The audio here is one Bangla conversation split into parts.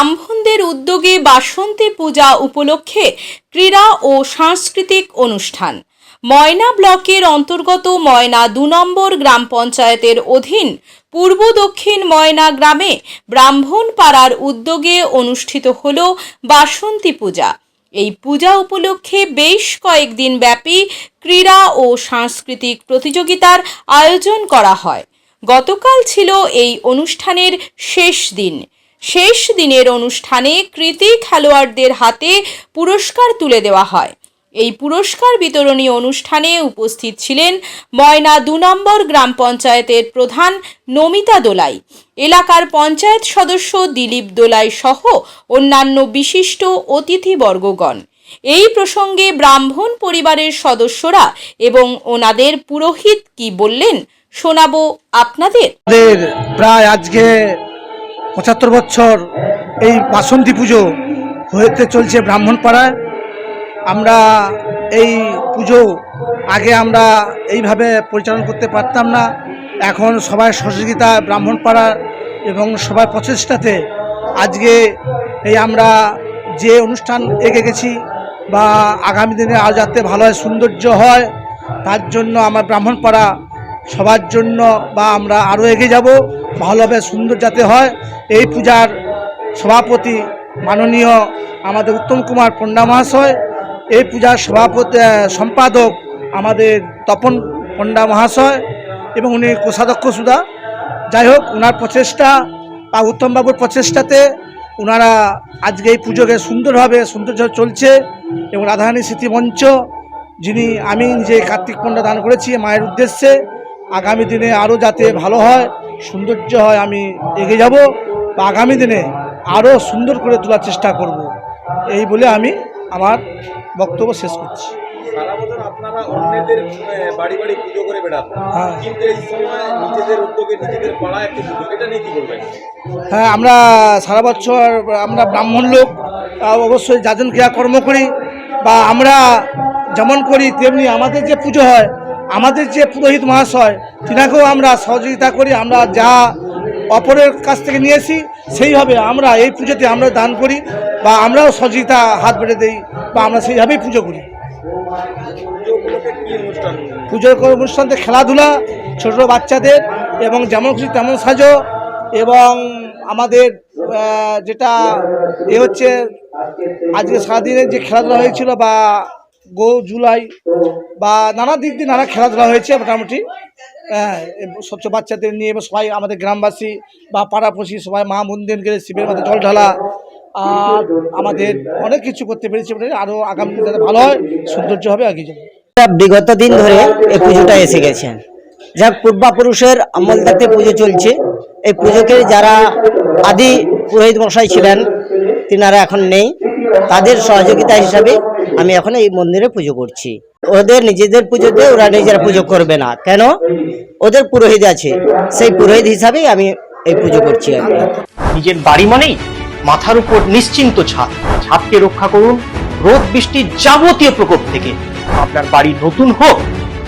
ব্রাহ্মণদের উদ্যোগে বাসন্তী পূজা উপলক্ষে ক্রীড়া ও সাংস্কৃতিক অনুষ্ঠান। ময়না ব্লকের অন্তর্গত ময়না দু নম্বর গ্রাম পঞ্চায়েতের অধীন পূর্ব দক্ষিণ ময়না গ্রামে ব্রাহ্মণ পাড়ার উদ্যোগে অনুষ্ঠিত হল বাসন্তী পূজা। এই পূজা উপলক্ষে বেশ কয়েকদিন ব্যাপী ক্রীড়া ও সাংস্কৃতিক প্রতিযোগিতার আয়োজন করা হয়। গতকাল ছিল এই অনুষ্ঠানের শেষ দিন। শেষ দিনের অনুষ্ঠানে কৃতি খেলোয়াড়দের হাতে পুরস্কার তুলে দেওয়া হয়। এই পুরস্কার বিতরণী অনুষ্ঠানে উপস্থিত ছিলেন ময়না দু নম্বর গ্রাম পঞ্চায়েতের প্রধান নমিতা দোলাই, এলাকার পঞ্চায়েত সদস্য দিলীপ দোলাই সহ অন্যান্য বিশিষ্ট অতিথিবর্গগণ। এই প্রসঙ্গে ব্রাহ্মণ পরিবারের সদস্যরা এবং ওনাদের পুরোহিত কি বললেন শোনাবো আপনাদের। প্রায় আজকে পঁচাত্তর বছর এই বাসন্তী পুজো হতে চলছে ব্রাহ্মণপাড়ায়। আমরা এই পুজো আগে আমরা এইভাবে পরিচালনা করতে পারতাম না। এখন সবাই সহযোগিতা ব্রাহ্মণপাড়া এবং সবার প্রচেষ্টাতে আজকে এই আমরা যে অনুষ্ঠান এগিয়ে গেছি বা আগামী দিনে আরও যাতে ভালো হয়, সৌন্দর্য হয়, তার জন্য আমার ব্রাহ্মণপাড়া সবার জন্য বা আমরা আরও এগিয়ে যাব। ভালোভাবে সুন্দর যাতে হয়, এই পূজার সভাপতি মাননীয় আমাদের উত্তম কুমার পণ্ডা মহাশয় এই পূজার সভাপতি সম্পাদক আমাদের তপন পণ্ডা মহাশয় এবং উনি কোষাধ্যক্ষ সুধা। যাই হোক ওনার প্রচেষ্টা বা উত্তমবাবুর প্রচেষ্টাতে ওনারা আজকে এই পুজোকে সুন্দরভাবে সৌন্দর্য চলছে এবং রাধারানী স্মৃতি মঞ্চ, যিনি আমি যে কার্তিক পণ্ডা দান করেছি মায়ের উদ্দেশ্যে, আগামী দিনে আরও যাতে ভালো হয় সৌন্দর্য হয় আমি এগিয়ে যাব বা আগামী দিনে আরও সুন্দর করে তোলার চেষ্টা করব। এই বলে আমি আমার বক্তব্য শেষ করছি। সারা বছর আপনারা অন্যদের বাড়ি বাড়ি পুজো করে বেড়ান। হ্যাঁ। কিন্তু এই সময় নিজেদের উদ্যোগে নিজেদের পাড়ায় একটি পুজো এটা নিয়ে কি বলবেন? হ্যাঁ আমরা সারা বছর আমরা ব্রাহ্মণ লোক অবশ্যই যাজন ক্রিয়াকর্ম করি বা আমরা যেমন করি তেমনি আমাদের যে পুজো হয় আমাদের যে পুরোহিত মহাশয়, তিনাকেও আমরা সহযোগিতা করি, আমরা যা অপরের কাছ থেকে নিয়েছি, সেইভাবে আমরা এই পুজোতে আমরা দান করি বা আমরাও সহযোগিতা হাত বেড়ে দিই বা আমরা সেইভাবেই পুজো করি। পুজোর অনুষ্ঠানতে খেলাধুলা, ছোট বাচ্চাদের এবং যেমন খুশি তেমন সাজো এবং আমাদের যেটা এ হচ্ছে, আজকে সারাদিনের যে খেলাধুলা হয়েছিল বা গো জুলাই বা নানা দিক দিয়ে নানা খেলাধুলা হয়েছে মোটামুটি। হ্যাঁ স্বচ্ছ বাচ্চাদের নিয়ে সবাই আমাদের গ্রামবাসী বা পাড়াপড়শি সবাই মা মন্দিরকে শিবের মাথায় জল ঢালা আর আমাদের অনেক কিছু করতে পেরেছি আরও আগামী যাতে ভালো হয়, সৌন্দর্য হবে, এগিয়ে যাবে। বিগত দিন ধরে এই পুজোটা এসে গেছে। যাক পূর্বাপুরুষের আমল থাকতে পুজো চলছে। এই পুজোকে যারা আদি পুরোহিত মশাই ছিলেন, তিনারা এখন নেই। তাদের সহযোগিতা হিসাবে আমি এখন এই মন্দিরে পুজো করছি। ওদের নিজেদের পুজোতে ওরা নিজেরা পুজো করবে না। কেন? ওদের পুরোহিত আছে। সেই পুরোহিত হিসাবেই আমি এই পুজো করছি নিজের বাড়ি মানেই মাথার উপর নিশ্চিন্ত ছাদ। ছাদকে রক্ষা করুন রোদ বৃষ্টির যাবতীয় প্রকোপ থেকে। আপনার বাড়ি নতুন হোক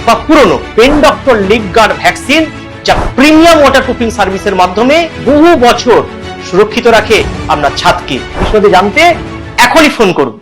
বা পুরনো, pen doctor leak guard vaccine, যা প্রিমিয়াম ওয়াটার প্রুফিং সার্ভিসের মাধ্যমে বহু বছর সুরক্ষিত রাখে আপনার ছাদকে। বিশদে জানতে এখনই ফোন করুন।